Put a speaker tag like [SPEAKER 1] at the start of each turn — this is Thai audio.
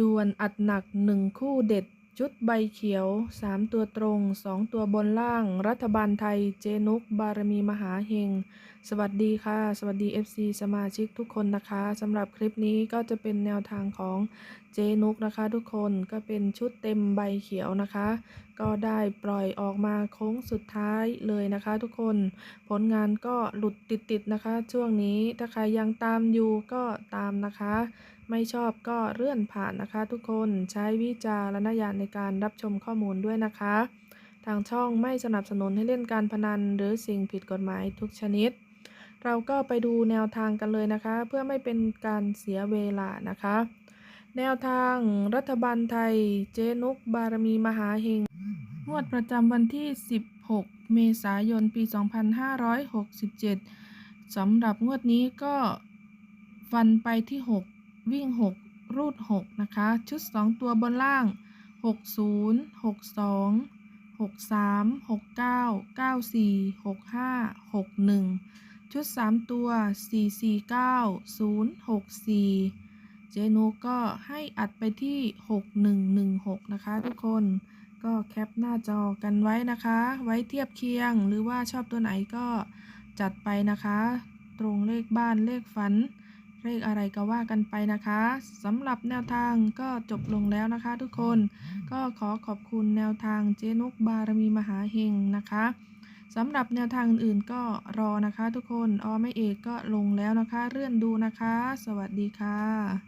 [SPEAKER 1] ดวนอัดหนักหนึ่งคู่เด็ด ชุดใบเขียว 3 ตัวตรง 2 ตัวบนล่าง รัฐบาลไทยเจนุก บารมีมหาเฮง สวัสดีค่ะ สวัสดี FC สมาชิกทุกคนนะคะสำหรับคลิปนี้ก็จะเป็นแนวทางของเจนุกนะคะทุกคนก็เป็นชุดเต็มใบเขียวนะคะ ก็ได้ปล่อยออกมาโค้งสุดท้ายเลยนะคะ ทุกคนผลงานก็หลุดติดๆนะคะ ช่วงนี้ถ้าใครยังตามอยู่ก็ตามนะคะไม่ชอบก็เลื่อนผ่านนะคะ ทุกคนใช้วิจารณญาณในการรับชมข้อมูลด้วยนะคะ ทางช่องไม่สนับสนุนให้เล่นการพนัน หรือสิ่งผิดกฎหมายทุกชนิด เราก็ไปดูแนวทางกันเลยนะคะ เพื่อไม่เป็นการเสียเวลานะคะ แนวทางรัฐบาลไทย เจนุกบารมีมหาเฮงงวดประจำวันที่ 16 เมษายน ปี 2567สำหรับงวดนี้ก็ฟันไปที่ 6 วิ่ง 6 รูด 6 นะคะ ชุด 2 ตัวบนล่าง 60 62 63 69 94 65 61 ชุด 3 ตัว 449 064 เจนูก็ให้อัดไปที่ 6116 นะคะ ทุกคนก็แคปหน้าจอกันไว้นะคะ ไว้เทียบเคียงหรือว่าชอบตัวไหนก็จัดไปนะคะ ตรงเลขบ้านเลขฝัน เลขอะไรก็ว่ากันไปนะคะสำหรับแนวทางก็จบลงแล้วนะคะ ทุกคนก็ขอขอบคุณแนวทางเจนุกบารมีมหาเฮงนะคะสำหรับแนวทางอื่นๆก็รอนะคะ ทุกคนออไม่เอกก็ลงแล้วนะคะ เลื่อนดูนะคะ สวัสดีค่ะ